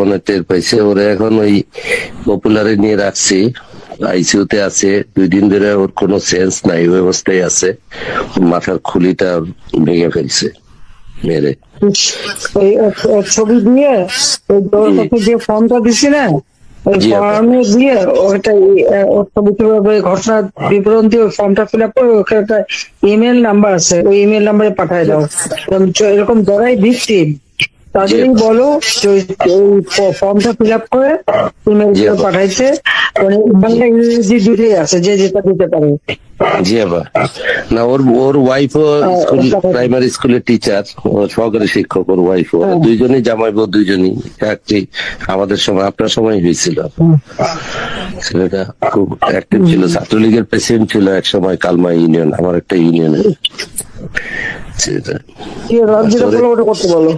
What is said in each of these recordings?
মনে টের পাইছে। ওরা এখন ওই পপুলারে নিয়ে রাখছি। আইসিইউ তে আছে। দুই দিন ধরে ওর কোনো সেন্স নাই ওই অবস্থায় আছে মাথার খুলিটা ভেঙে ফেলছে মেরে। ছবি দিয়ে যে ফর্মটা দিছি না ফর্মে দিয়ে বিবরণ দিয়ে ওই ফর্মটা ফিল আপ করে ওখানে একটা ইমেল নাম্বার আছে ওই ইমেল নাম্বারে পাঠায় দাও। এরকম যারাই ভিকটিম তাদেরই বলো ফর্মটা ফিল আপ করে আপা। পাঠাইছে। মানে বাংলা ইংরেজি দুটোই আছে যে যেটা দিতে পারে। জি আবার না ওর ওর ওয়াইফও স্কুল প্রাইমারি স্কুলের টিচার সহকারী শিক্ষক ওর ওয়াইফও হ্যাঁ। দুইজনই জামাই বউ দুইজনই একটি আমাদের সময় আপনার সময় হয়েছিল। ছেলেটা খুব অ্যাক্টিভ ছিল। ছাত্রলীগের প্রেসিডেন্ট ছিল এক সময় কালমা ইউনিয়ন আমার একটা ইউনিয়নে সেটা করতে বলো।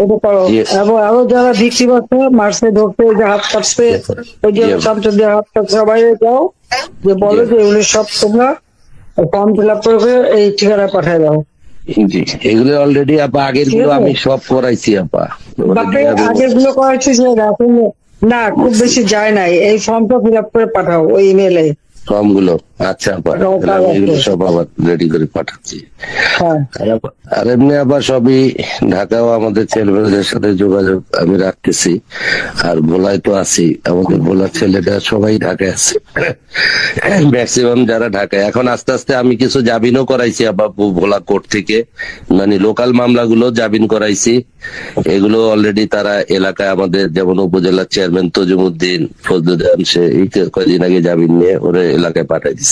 ওটা পারো এবং আরও যারা ভিকটিম আছে মারছে ধরতে যে হাত কাটছে ওই যে. চামচা দিয়ে হাত কাটছে সবাই যাও যে বলো যে এগুলো সব তোমরা ফর্ম ফিল আপ করে করে এই ঠিকানায় পাঠিয়ে দাও। জি এগুলো অলরেডি আপা আগেরগুলো আমি সব করাইছি আপা। আগেরগুলো এখন না খুব বেশি যায় নাই। এই ফর্মটা ফিল আপ করে পাঠাও ওই ইমেলে ফর্মগুলো। আচ্ছা। সব আবার রেডি করে পাঠাচ্ছি। হ্যাঁ। আর এমনি আবার সবই ঢাকাও আমাদের ছেলেমেয়েদের সাথে যোগাযোগ আমি রাখতেছি। আর ভোলায় তো আছি। আমাদের ভোলার ছেলেটা সবাই ঢাকায় আছে। ম্যাক্সিমাম যারা ঢাকায়। এখন আস্তে আস্তে আমি কিছু জামিনও করাইছি আবার ভোলা কোর্ট থেকে। মানে লোকাল মামলাগুলো জামিন করাইছি। এগুলো অলরেডি তারা এলাকায় আমাদের যেমন উপজেলার চেয়ারম্যান তজুমুদ্দিন ফজলুদ্দিন সে এই কে- কয়দিন আগে জামিন নিয়ে ওরা এলাকায় পাঠাই দিছি।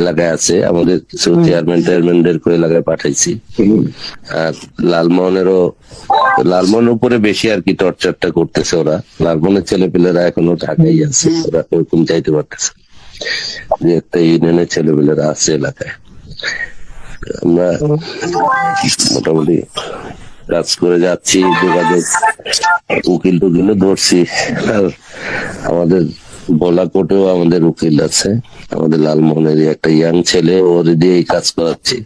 এলাকায় আছে আমাদের কিছু চেয়ারম্যান টেয়ারম্যানদের এলাকায় পাঠাইছি। আর লালমোহনেরও লালমোহনের উপরে বেশি আর কি টর্চারটা করতেছে ওরা। লালমোহনের ছেলেপেলেরা এখনও ঢাকাই আছে ওরা ওরকম চাইতে পারতেছে যে একটা ইউনিয়নের ছেলেপেলেরা আছে এলাকায়। আমরা মোটামুটি কাজ করে যাচ্ছি যোগাযোগ উকিল টুকিলও ধরছি। আর আমাদের ভোলা কোর্টেও আমাদের উকিল আছে। আমাদের লালমোহনের একটা ইয়াং ছেলে ওর দিয়ে এই কাজ করাচ্ছি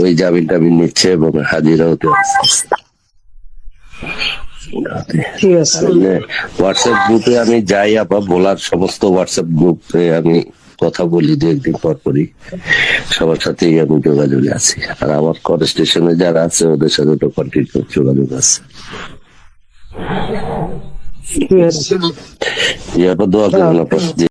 ওই জামিন টামিন নিচ্ছে এবং হাজিরা হতে হোয়াটসঅ্যাপ গ্রুপে আমি যাই আপা ভোলার সমস্ত হোয়াটসঅ্যাপ গ্রুপে আমি কথা বলি দু একদিন পর পরই। সবার সাথেই আমি যোগাযোগে আছি। আর আমার কর স্টেশনে যারা আছে ওদের সাথে তো কন্টিনিউ যোগাযোগ আছে। ঠিক আছে এই আপা দোয়া করুন আপা জি